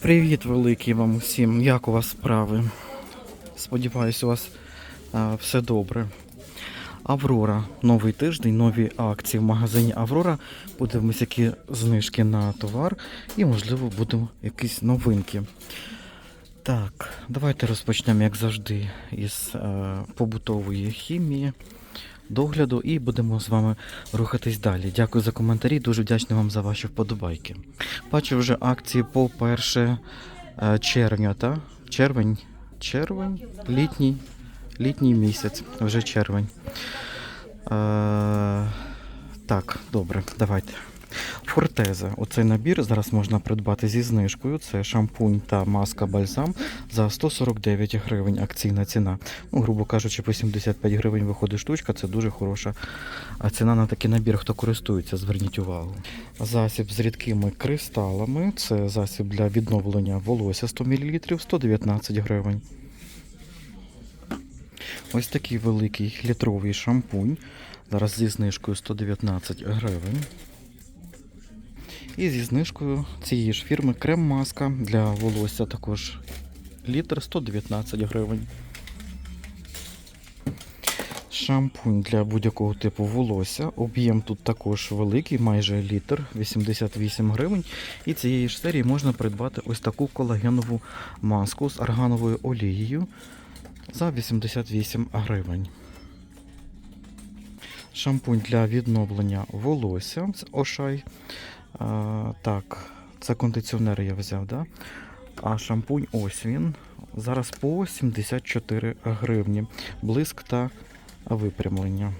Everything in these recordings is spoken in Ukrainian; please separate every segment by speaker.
Speaker 1: Привіт, великий вам усім. Як у вас справи? Сподіваюсь, у вас а, все добре. Аврора. Новий тиждень, нові акції в магазині Аврора. Подивимось, які знижки на товар і, можливо, будуть якісь новинки. Так, давайте розпочнемо, як завжди, із е, побутової хімії, догляду і будемо з вами рухатись далі. Дякую за коментарі, дуже вдячний вам за ваші вподобайки. Бачу вже акції по 1 е, червня, та? Червень, червень, літній, літній місяць, вже червень. Е, так, добре, давайте. Фортеза. Оцей набір зараз можна придбати зі знижкою. Це шампунь та маска бальзам за 149 гривень. Акційна ціна. Ну, грубо кажучи, по 75 гривень виходить штучка. Це дуже хороша ціна на такий набір. Хто користується, зверніть увагу. Засіб з рідкими кристалами. Це засіб для відновлення волосся 100 мл 119 гривень. Ось такий великий літровий шампунь. Зараз зі знижкою 119 гривень. І зі знижкою цієї ж фірми крем-маска для волосся також літр 119 гривень. Шампунь для будь-якого типу волосся. Об'єм тут також великий, майже літр, 88 гривень. І цієї ж серії можна придбати ось таку колагенову маску з аргановою олією за 88 гривень. Шампунь для відновлення волосся з Ошай. А, так, це кондиціонер я взяв, да? А шампунь ось він. Зараз по 74 гривні. Блиск та випрямлення.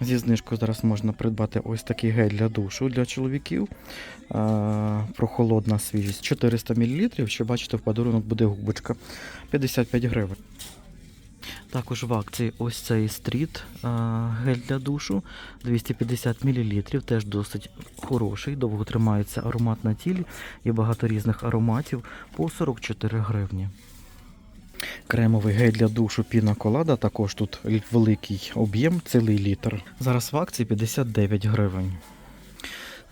Speaker 1: Зі знижкою зараз можна придбати ось такий гель для душу для чоловіків. Прохолодна свіжість 400 мл. Що бачите, в подарунок буде губочка 55 гривень. Також в акції ось цей стріт гель для душу 250 мл, теж досить хороший, довго тримається аромат на тілі і багато різних ароматів по 44 гривні. Кремовий гель для душу піна колада, також тут великий об'єм, цілий літр. Зараз в акції 59 гривень.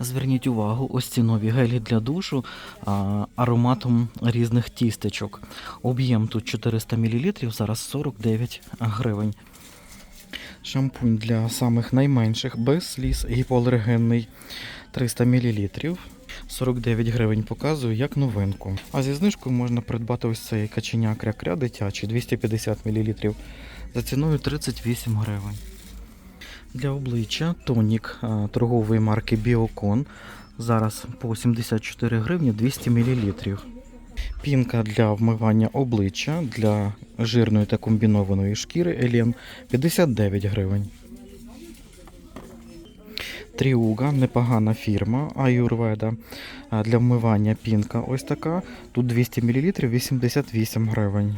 Speaker 1: Зверніть увагу, ось ці нові гелі для душу а, ароматом різних тістечок. Об'єм тут 400 мл, зараз 49 гривень. Шампунь для самих найменших без сліз гіпоалергенний 300 мл. 49 гривень показую як новинку. А зі знижкою можна придбати ось цей каченя кря-кря дитячий 250 мл за ціною 38 гривень. Для обличчя тонік торгової марки Біокон. Зараз по 74 гривні 200 мл. Пінка для вмивання обличчя для жирної та комбінованої шкіри Елен 59 гривень. Тріуга, непогана фірма Аюрведа. Для вмивання пінка ось така. Тут 200 мл 88 гривень.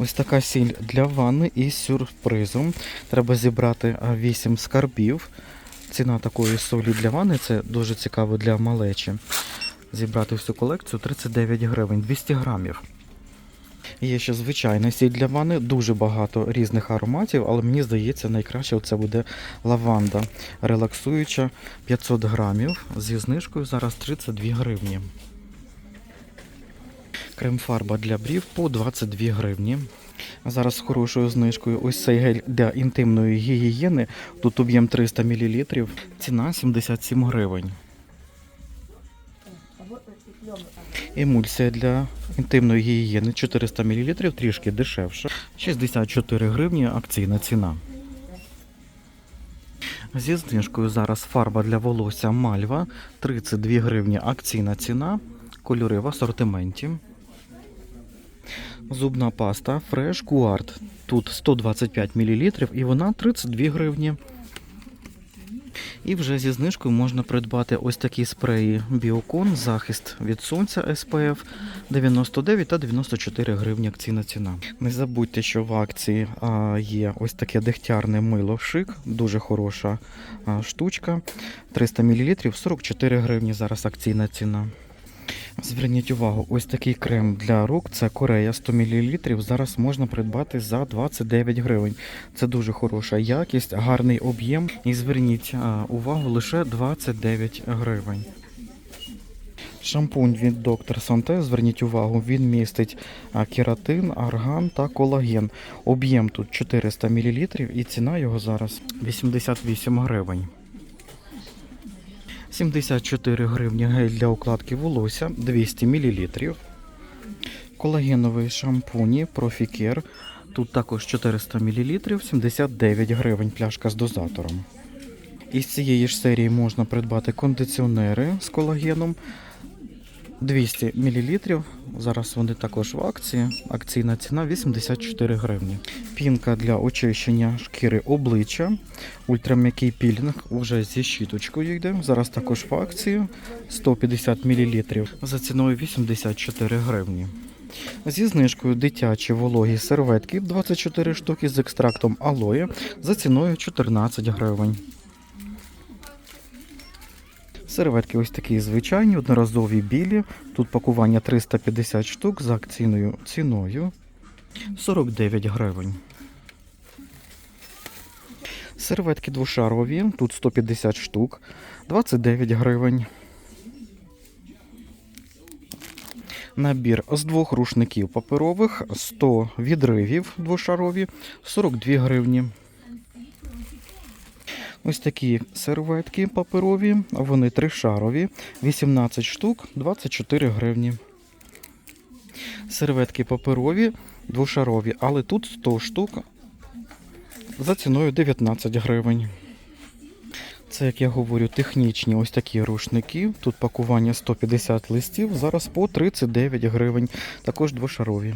Speaker 1: Ось така сіль для ванни із сюрпризом. Треба зібрати 8 скарбів. Ціна такої солі для ванни це дуже цікаво для малечі. Зібрати всю колекцію 39 гривень, 200 грамів. Є ще звичайна сіль для ванни, дуже багато різних ароматів, але мені здається, найкраще це буде лаванда. Релаксуюча 500 грамів зі знижкою зараз 32 гривні. Крем-фарба для брів по 22 гривні. Зараз з хорошою знижкою ось цей гель для інтимної гігієни. Тут об'єм 300 мл, ціна 77 гривень. Емульсія для інтимної гігієни 400 мл, трішки дешевше. 64 гривні акційна ціна. Зі знижкою зараз фарба для волосся Мальва 32 гривні акційна ціна. Кольори в асортименті. Зубна паста Fresh Guard. Тут 125 мл і вона 32 гривні. І вже зі знижкою можна придбати ось такі спреї Біокон, захист від сонця SPF 99 та 94 гривні акційна ціна. Не забудьте, що в акції є ось таке дегтярне мило шик, дуже хороша штучка. 300 мл 44 гривні зараз акційна ціна. Зверніть увагу, ось такий крем для рук, це Корея 100 мл. Зараз можна придбати за 29 гривень. Це дуже хороша якість, гарний об'єм. І зверніть увагу лише 29 гривень. Шампунь від доктор Санте, зверніть увагу, він містить кератин, арган та колаген. Об'єм тут 400 мл і ціна його зараз 88 гривень. 74 гривні гель для укладки волосся 200 мл. Колагеновий шампуні Профікер. Тут також 400 мл, 79 гривень пляшка з дозатором. Із цієї ж серії можна придбати кондиціонери з колагеном 200 мл. Зараз вони також в акції. Акційна ціна 84 гривні. Пінка для очищення шкіри обличчя. Ультрам'який пілінг вже зі щіточкою йде. Зараз також в акції 150 мл за ціною 84 гривні. Зі знижкою дитячі вологі серветки 24 штуки з екстрактом алоє за ціною 14 гривень. Серветки ось такі звичайні, одноразові білі. Тут пакування 350 штук за акційною ціною 49 гривень. Серветки двошарові, тут 150 штук, 29 гривень. Набір з двох рушників паперових, 100 відривів двошарові, 42 гривні. Ось такі серветки паперові, вони тришарові, 18 штук, 24 гривні. Серветки паперові, двошарові, але тут 100 штук за ціною 19 гривень. Це, як я говорю, технічні ось такі рушники. Тут пакування 150 листів, зараз по 39 гривень, також двошарові.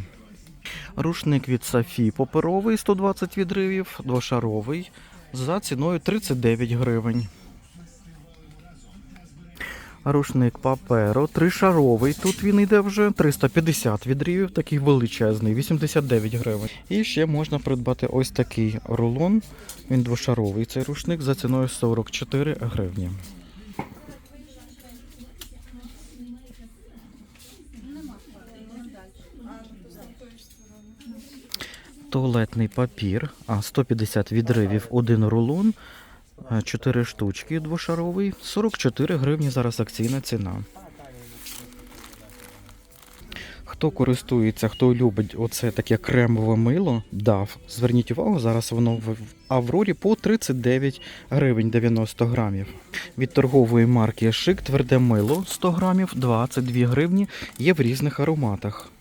Speaker 1: Рушник від Сафі паперовий 120 відривів, двошаровий за ціною 39 гривень. Рушник паперу тришаровий. Тут він йде вже 350 відрівів, такий величезний, 89 гривень. І ще можна придбати ось такий рулон. Він двошаровий цей рушник за ціною 44 гривні. Туалетний папір, а 150 відривів, один рулон, 4 штучки двошаровий, 44 гривні зараз акційна ціна. Хто користується, хто любить оце таке кремове мило, дав. Зверніть увагу, зараз воно в Аврорі по 39 гривень 90 грамів. Від торгової марки Шик тверде мило 100 грамів 22 гривні є в різних ароматах.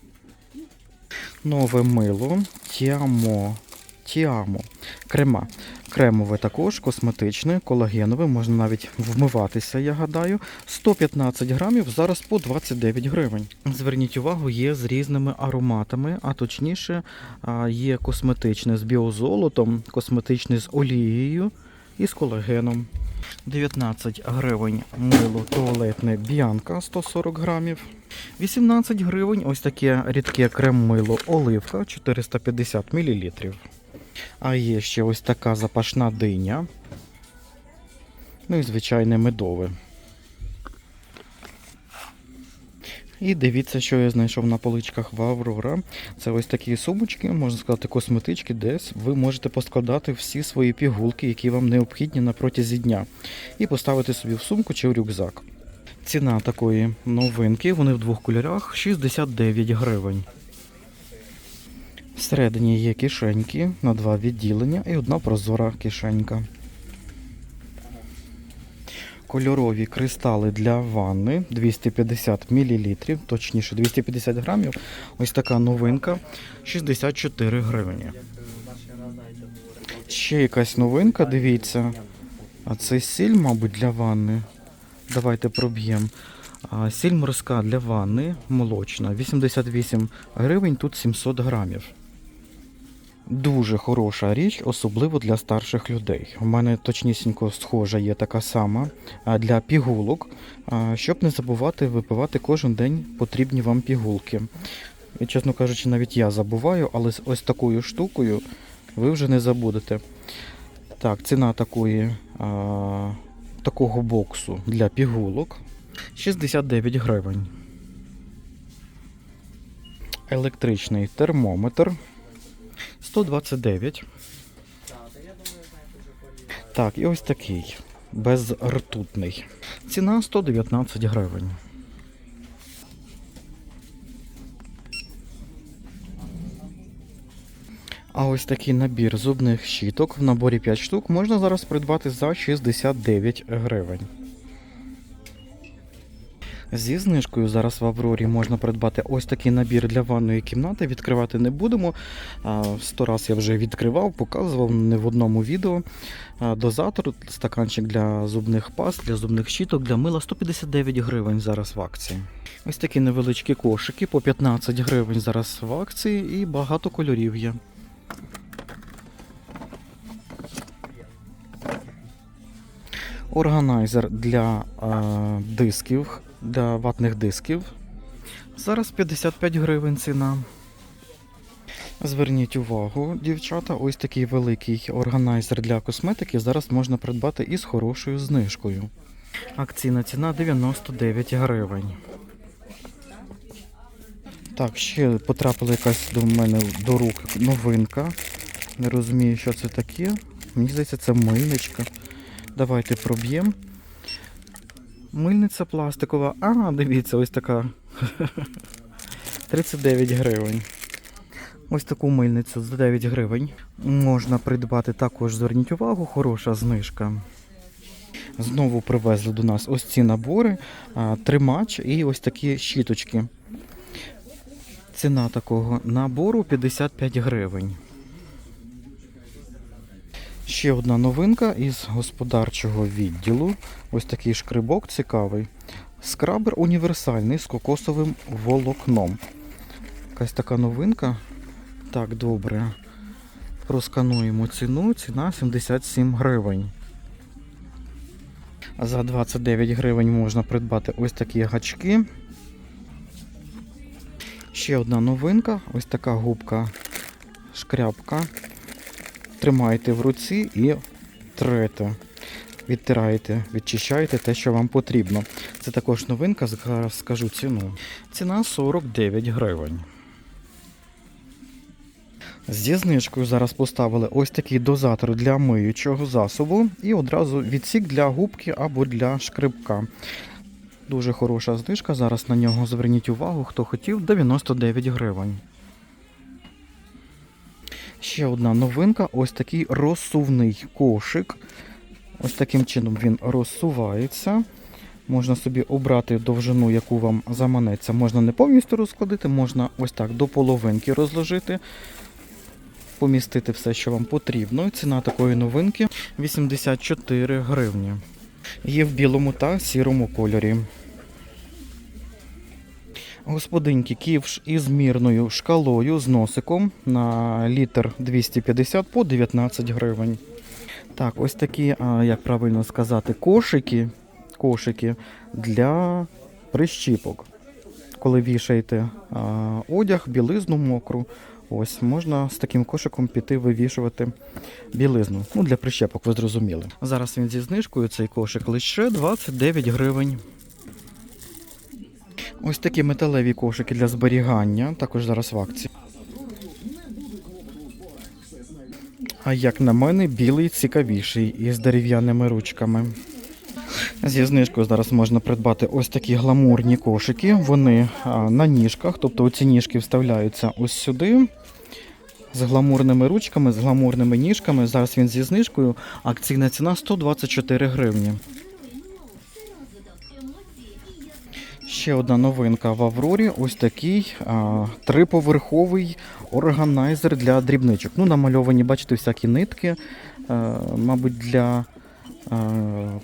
Speaker 1: Нове мило Тіамо. Тіамо. Крема. Кремове також, косметичне, колагенове, можна навіть вмиватися, я гадаю. 115 грамів, зараз по 29 гривень. Зверніть увагу, є з різними ароматами, а точніше є косметичне з біозолотом, косметичне з олією і з колагеном. 19 гривень мило туалетне Біанка 140 грамів. 18 гривень ось таке рідке крем-мило оливка 450 мл. А є ще ось така запашна диня. Ну і звичайне медове. І дивіться, що я знайшов на поличках в Аврора. Це ось такі сумочки, можна сказати, косметички, де ви можете поскладати всі свої пігулки, які вам необхідні на протязі дня, і поставити собі в сумку чи в рюкзак. Ціна такої новинки, вони в двох кольорах 69 гривень. Всередині є кишеньки на два відділення і одна прозора кишенька. Кольорові кристали для ванни 250 мл, точніше 250 грамів. Ось така новинка 64 гривні. Ще якась новинка, дивіться. А це сіль, мабуть, для ванни. Давайте проб'ємо. Сіль морська для ванни молочна. 88 гривень, тут 700 грамів. Дуже хороша річ, особливо для старших людей. У мене точнісінько схожа є така сама для пігулок, щоб не забувати випивати кожен день потрібні вам пігулки. І, чесно кажучи, навіть я забуваю, але з ось такою штукою ви вже не забудете. Так, ціна такої, а, такого боксу для пігулок 69 гривень. Електричний термометр 129. Так, і ось такий. Безртутний. Ціна 119 гривень. А ось такий набір зубних щіток в наборі 5 штук можна зараз придбати за 69 гривень. Зі знижкою зараз в Аврорі можна придбати ось такий набір для ванної кімнати. Відкривати не будемо. Сто раз я вже відкривав, показував не в одному відео. Дозатор, стаканчик для зубних паст, для зубних щіток, для мила 159 гривень зараз в акції. Ось такі невеличкі кошики по 15 гривень зараз в акції і багато кольорів є. Органайзер для е, дисків, для ватних дисків. Зараз 55 гривень ціна. Зверніть увагу, дівчата, ось такий великий органайзер для косметики зараз можна придбати із хорошою знижкою. Акційна ціна 99 гривень. Так, ще потрапила якась до мене до рук новинка. Не розумію, що це таке. Мені здається, це мильничка. Давайте проб'ємо. Мильниця пластикова. А, дивіться, ось така. 39 гривень. Ось таку мильницю за 9 гривень. Можна придбати також, зверніть увагу, хороша знижка. Знову привезли до нас ось ці набори, тримач і ось такі щіточки. Ціна такого набору 55 гривень. Ще одна новинка із господарчого відділу. Ось такий шкрибок цікавий. Скрабер універсальний з кокосовим волокном. Якась така новинка. Так, добре. Проскануємо ціну. Ціна 77 гривень. За 29 гривень можна придбати ось такі гачки. Ще одна новинка. Ось така губка шкрябка. Тримаєте в руці і трете. Відтираєте, відчищаєте те, що вам потрібно. Це також новинка, зараз скажу ціну. Ціна 49 гривень. Зі знижкою зараз поставили ось такий дозатор для миючого засобу і одразу відсік для губки або для шкрибка. Дуже хороша знижка. Зараз на нього зверніть увагу, хто хотів, 99 гривень. Ще одна новинка ось такий розсувний кошик. Ось таким чином він розсувається. Можна собі обрати довжину, яку вам заманеться. Можна не повністю розкладити, можна ось так до половинки розложити, помістити все, що вам потрібно. Ціна такої новинки 84 гривні. Є в білому та сірому кольорі. Господинки ківш із мірною шкалою з носиком на літр 250 по 19 гривень. Так, ось такі, як правильно сказати, кошики, кошики для прищіпок. Коли вішаєте одяг, білизну мокру, ось можна з таким кошиком піти вивішувати білизну. Ну, для прищепок, ви зрозуміли. Зараз він зі знижкою, цей кошик лише 29 гривень. Ось такі металеві кошики для зберігання, також зараз в акції. А як на мене, білий цікавіший із дерев'яними ручками. Зі знижкою зараз можна придбати ось такі гламурні кошики. Вони на ніжках, тобто ці ніжки вставляються ось сюди. З гламурними ручками, з гламурними ніжками. Зараз він зі знижкою. Акційна ціна 124 гривні. Ще одна новинка в Аврорі. Ось такий а, триповерховий органайзер для дрібничок. Ну, намальовані, бачите, всякі нитки, а, мабуть, для а,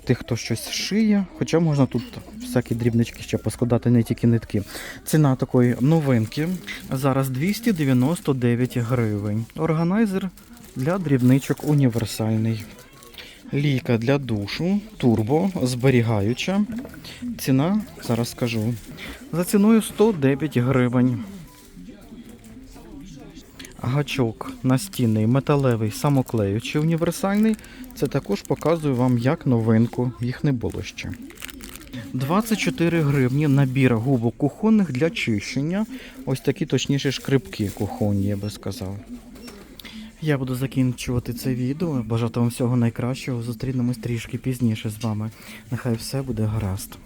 Speaker 1: тих, хто щось шиє. Хоча можна тут всякі дрібнички ще поскладати, не тільки нитки. Ціна такої новинки зараз 299 гривень. Органайзер для дрібничок універсальний. Лійка для душу, турбо, зберігаюча. Ціна, зараз скажу. За ціною 109 гривень. Гачок настінний, металевий, самоклеючий, універсальний. Це також показую вам як новинку. Їх не було ще. 24 гривні набір губок кухонних для чищення. Ось такі точніше шкрипки кухонні, я би сказав. Я буду закінчувати це відео. Бажати вам всього найкращого. Зустрінемось трішки пізніше з вами. Нехай все буде гаразд.